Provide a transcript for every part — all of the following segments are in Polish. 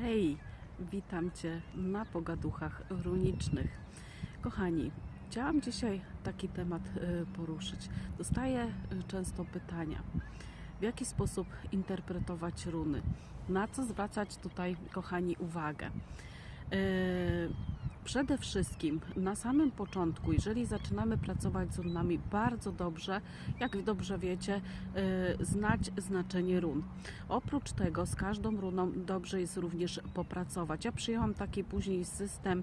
Hej, witam Cię na pogaduchach runicznych. Kochani, chciałam dzisiaj taki temat y, poruszyć. Dostaję y, często pytania, w jaki sposób interpretować runy, na co zwracać tutaj, kochani, uwagę. Przede wszystkim na samym początku, jeżeli zaczynamy pracować z runami, bardzo dobrze, jak dobrze wiecie, y, znać znaczenie run. Oprócz tego z każdą runą dobrze jest również popracować. Ja przyjęłam taki później system,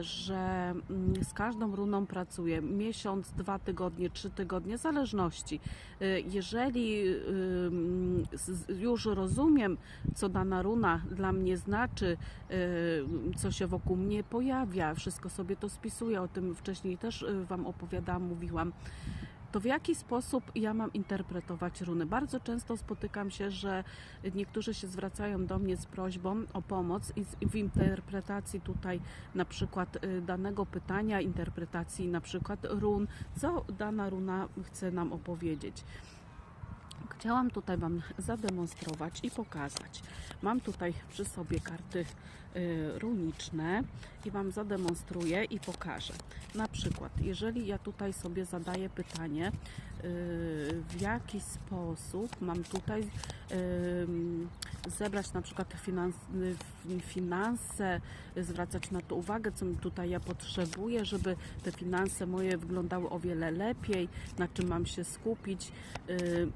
że mm, z każdą runą pracuję miesiąc, dwa tygodnie, trzy tygodnie, zależności. Y, Jeżeli y, już rozumiem, co dana runa dla mnie znaczy, y, co się wokół mnie pojawia, wszystko sobie to spisuję, o tym wcześniej też y, Wam opowiadałam, mówiłam to w jaki sposób ja mam interpretować runy? Bardzo często spotykam się, że niektórzy się zwracają do mnie z prośbą o pomoc i w interpretacji tutaj na przykład y, danego pytania, interpretacji na przykład run, co dana runa chce nam opowiedzieć. Chciałam tutaj Wam zademonstrować i pokazać. Mam tutaj przy sobie karty y, runiczne i Wam zademonstruję i pokażę. Na przykład, jeżeli ja tutaj sobie zadaję pytanie, y, w jaki sposób mam tutaj y, zebrać na przykład finans, finanse, zwracać na to uwagę, co tutaj ja potrzebuję, żeby te finanse moje wyglądały o wiele lepiej, na czym mam się skupić,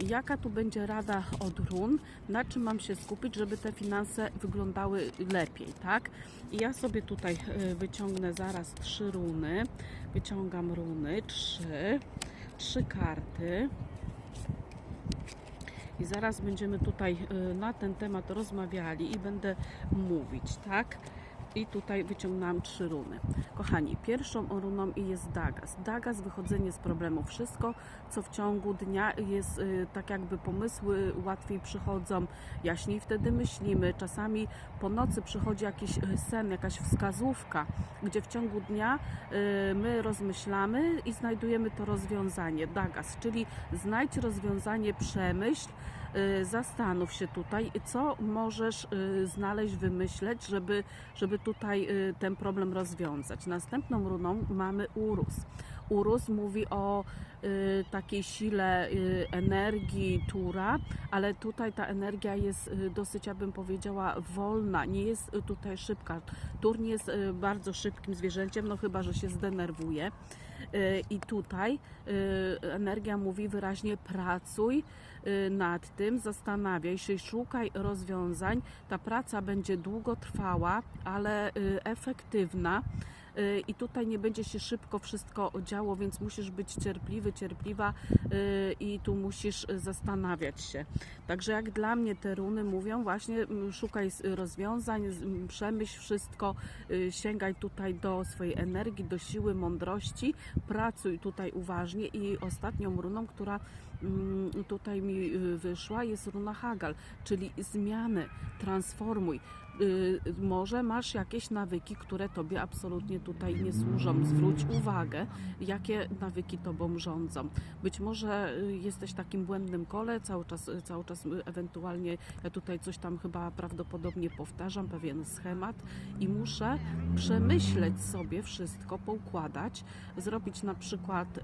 jaka tu będzie rada od run, na czym mam się skupić, żeby te finanse wyglądały lepiej, tak? I ja sobie tutaj y, wyciągnę zaraz trzy runy, wyciągam runy, trzy, trzy karty. I zaraz będziemy tutaj y, na ten temat rozmawiali i będę mówić, tak? I tutaj wyciągnęłam trzy runy. Kochani, pierwszą runą jest Dagas. Dagas, wychodzenie z problemu. Wszystko, co w ciągu dnia jest y, tak jakby pomysły łatwiej przychodzą, jaśniej wtedy myślimy. Czasami po nocy przychodzi jakiś y, sen, jakaś wskazówka, gdzie w ciągu dnia y, my rozmyślamy i znajdujemy to rozwiązanie. Dagas, czyli znajdź rozwiązanie, przemyśl, zastanów się tutaj, co możesz y, znaleźć, wymyśleć, żeby, żeby tutaj y, ten problem rozwiązać. Następną runą mamy Urus. Urus mówi o y, takiej sile y, energii Tura, ale tutaj ta energia jest y, dosyć, ja bym powiedziała, wolna, nie jest y, tutaj szybka. Tur nie jest y, bardzo szybkim zwierzęciem, no chyba, że się zdenerwuje. Y, I tutaj y, energia mówi wyraźnie pracuj y, nad tym, zastanawiaj się, szukaj rozwiązań. Ta praca będzie długo trwała, ale y, efektywna. Y, I tutaj nie będzie się szybko wszystko działo, więc musisz być cierpliwy, cierpliwa y, i tu musisz zastanawiać się. Także jak dla mnie te runy mówią, właśnie szukaj rozwiązań, przemyśl wszystko, y, sięgaj tutaj do swojej energii, do siły, mądrości, pracuj tutaj uważnie i ostatnią runą, która mm, tutaj mi wyszła, jest runa Hagal, czyli zmiany, transformuj. Y, Może masz jakieś nawyki, które tobie absolutnie tutaj nie służą. Zwróć uwagę, jakie nawyki tobą rządzą. Być może y, jesteś w takim błędnym kole, cały czas, cały czas y, ewentualnie ja tutaj coś tam chyba prawdopodobnie powtarzam, pewien schemat i muszę przemyśleć sobie wszystko, poukładać, zrobić na przykład y,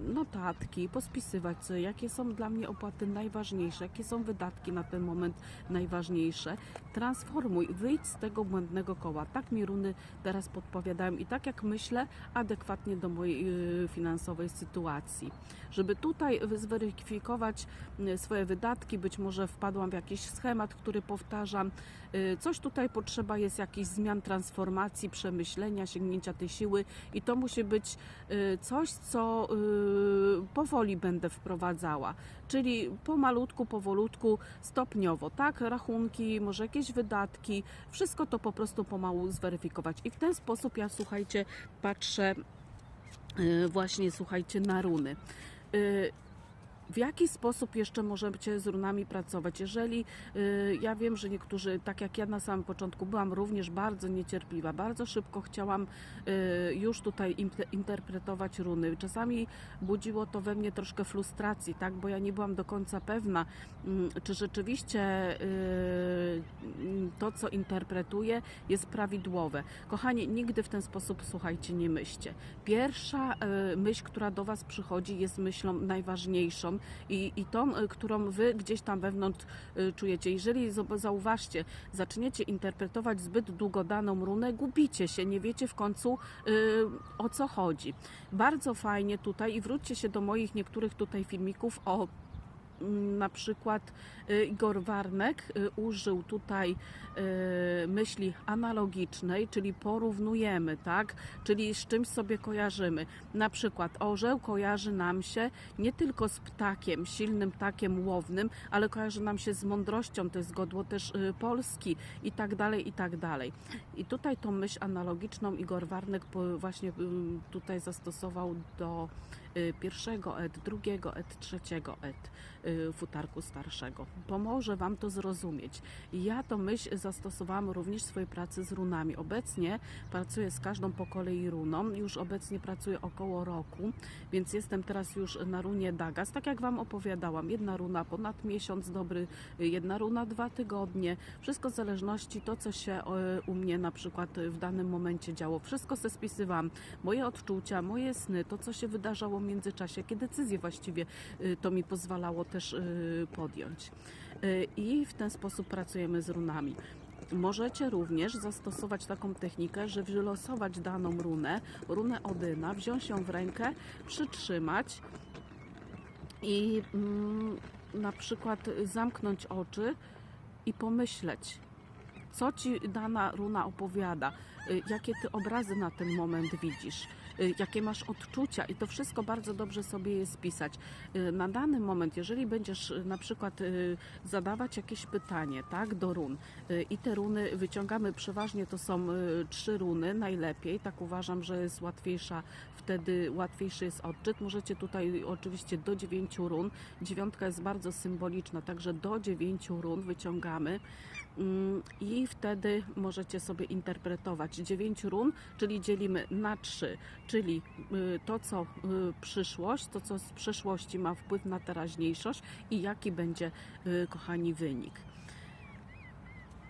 notatki, pospisywać jakie są dla mnie opłaty najważniejsze, jakie są wydatki na ten moment najważniejsze. Transformuj, wyjdź z tego błędnego koła. Tak mi runy teraz podpowiadają i tak jak myślę, adekwatnie do mojej y, finansowej sytuacji. Żeby tutaj zweryfikować y, swoje wydatki, być może wpadłam w jakiś schemat, który powtarzam. Y, Coś tutaj potrzeba jest jakichś zmian, transformacji, przemyślenia, sięgnięcia tej siły i to musi być coś, co powoli będę wprowadzała, czyli pomalutku, powolutku, stopniowo, tak? Rachunki, może jakieś wydatki, wszystko to po prostu pomału zweryfikować. I w ten sposób ja, słuchajcie, patrzę y, właśnie, słuchajcie, na runy. W jaki sposób jeszcze możecie z runami pracować? Jeżeli y, ja wiem, że niektórzy, tak jak ja na samym początku, byłam również bardzo niecierpliwa, bardzo szybko chciałam y, już tutaj interpretować runy. Czasami budziło to we mnie troszkę frustracji, tak, bo ja nie byłam do końca pewna, mm, czy rzeczywiście y, to, co interpretuję, jest prawidłowe. Kochani, nigdy w ten sposób, słuchajcie, nie myślcie. Pierwsza myśl, która do Was przychodzi, jest myślą najważniejszą i, i tą, e, którą Wy gdzieś tam wewnątrz e, czujecie. Jeżeli zauważcie, zaczniecie interpretować zbyt długo daną runę, gubicie się, nie wiecie w końcu e, o co chodzi. Bardzo fajnie tutaj i wróćcie się do moich niektórych tutaj filmików o na przykład y, Igor Warnek y, użył tutaj y, myśli analogicznej, czyli porównujemy, tak? Czyli z czymś sobie kojarzymy. Na przykład orzeł kojarzy nam się nie tylko z ptakiem, silnym ptakiem łownym, ale kojarzy nam się z mądrością, to jest godło też Polski i tak dalej, i tak dalej. I tutaj tą myśl analogiczną Igor Warnek właśnie tutaj zastosował do pierwszego et, drugiego et, trzeciego et y, futarku starszego. Pomoże Wam to zrozumieć. Ja tą myśl zastosowałam również w swojej pracy z runami. Obecnie pracuję z każdą po kolei runą. Już obecnie pracuję około roku, więc jestem teraz już na runie Dagas. Tak jak Wam opowiadałam, jedna runa ponad miesiąc dobry, y, jedna runa dwa tygodnie. Wszystko w zależności to, co się u mnie na przykład w danym momencie działo. Wszystko se spisywałam. Moje odczucia, moje sny, to, co się wydarzało międzyczasie, jakie decyzje właściwie y, to mi pozwalało też y, podjąć. Y, I w ten sposób pracujemy z runami. Możecie również zastosować taką technikę, że wylosować daną runę, runę Odyna, wziąć ją w rękę, przytrzymać i mm, na przykład zamknąć oczy i pomyśleć, co ci dana runa opowiada, jakie ty obrazy na ten moment widzisz, jakie masz odczucia i to wszystko bardzo dobrze sobie je spisać. Y, Na dany moment, jeżeli będziesz y, na przykład y, zadawać jakieś pytanie, tak, do run y, i te runy wyciągamy, przeważnie to są y, trzy runy, najlepiej, tak uważam, że jest łatwiejsza, wtedy łatwiejszy jest odczyt. Możecie tutaj oczywiście do dziewięciu run, dziewiątka jest bardzo symboliczna, także do dziewięciu run wyciągamy. Mm, I wtedy możecie sobie interpretować 9 run, czyli dzielimy na 3, czyli y, to, co y, przyszłość, to, co z przeszłości ma wpływ na teraźniejszość i jaki będzie, y, kochani, wynik.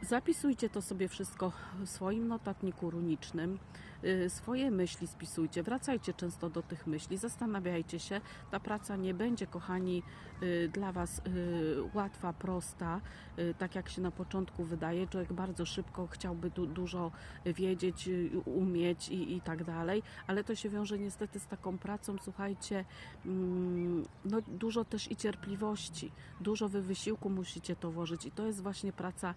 Zapisujcie to sobie wszystko w swoim notatniku runicznym. y, Swoje myśli spisujcie, wracajcie często do tych myśli, zastanawiajcie się. Ta praca nie będzie, kochani, y, dla Was y, łatwa, prosta, tak jak się na początku wydaje. Człowiek bardzo szybko chciałby dużo wiedzieć, umieć i, i tak dalej, ale to się wiąże niestety z taką pracą, słuchajcie, mm, no dużo też i cierpliwości, dużo wy wysiłku musicie to włożyć i to jest właśnie praca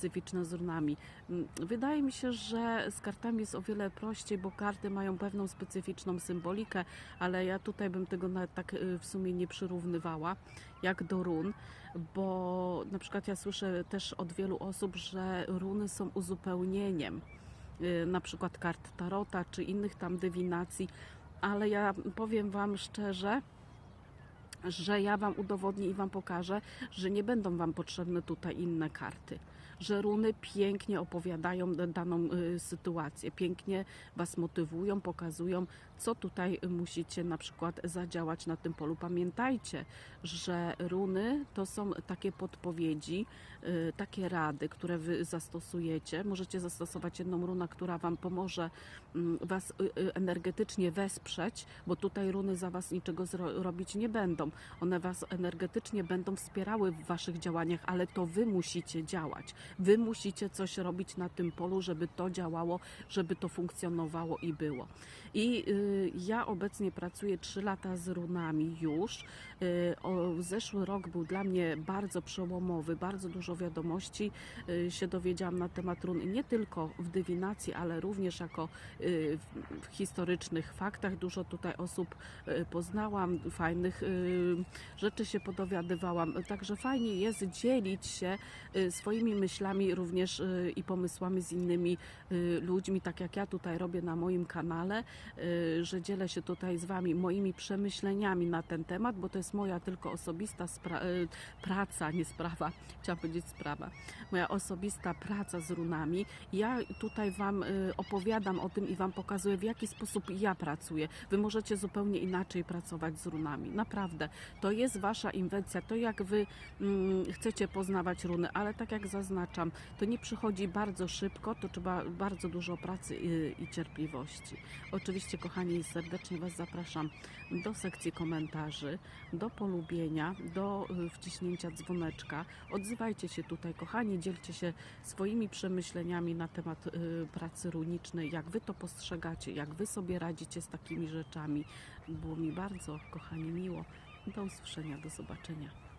specyficzna z runami. Mm, Wydaje mi się, że z kartami jest o wiele prościej, bo karty mają pewną specyficzną symbolikę, ale ja tutaj bym tego nawet tak y, w sumie nie przyrównywała jak do run, bo na przykład ja słyszę też od wielu osób, że runy są uzupełnieniem y, na przykład kart tarota czy innych tam dywinacji, ale ja powiem Wam szczerze, że ja Wam udowodnię i Wam pokażę, że nie będą Wam potrzebne tutaj inne karty. Że runy pięknie opowiadają da- daną y, sytuację, pięknie Was motywują, pokazują, co tutaj musicie na przykład zadziałać na tym polu. Pamiętajcie, że runy to są takie podpowiedzi, takie rady, które Wy zastosujecie. Możecie zastosować jedną runę, która Wam pomoże mm, Was y, y, energetycznie wesprzeć, bo tutaj runy za Was niczego robić nie będą. One Was energetycznie będą wspierały w Waszych działaniach, ale to Wy musicie działać. Wy musicie coś robić na tym polu, żeby to działało, żeby to funkcjonowało i było. I y, ja obecnie pracuję 3 lata z runami już. Y, o, zeszły rok był dla mnie bardzo przełomowy, bardzo dużo wiadomości y, się dowiedziałam na temat run, nie tylko w dywinacji, ale również jako y, w, historycznych faktach. Dużo tutaj osób y, poznałam, fajnych rzeczy się podowiadywałam. Także fajnie jest dzielić się swoimi myślami również i pomysłami z innymi ludźmi, tak jak ja tutaj robię na moim kanale, że dzielę się tutaj z Wami moimi przemyśleniami na ten temat, bo to jest moja tylko osobista praca, nie sprawa, chciałam powiedzieć sprawa, moja osobista praca z runami. Ja tutaj Wam y, opowiadam o tym i Wam pokazuję, w jaki sposób ja pracuję. Wy możecie zupełnie inaczej pracować z runami. Naprawdę. To jest Wasza inwencja, to jak Wy mm, chcecie poznawać runy, ale tak jak zaznaczam, to nie przychodzi bardzo szybko, to trzeba bardzo dużo pracy i, i cierpliwości. Oczywiście, kochani, serdecznie Was zapraszam do sekcji komentarzy, do polubienia, do y, wciśnięcia dzwoneczka. Odzywajcie się tutaj, kochani, dzielcie się swoimi przemyśleniami na temat y, pracy runicznej, jak Wy to postrzegacie, jak Wy sobie radzicie z takimi rzeczami. Było mi bardzo, kochani, miło. Do usłyszenia, do zobaczenia.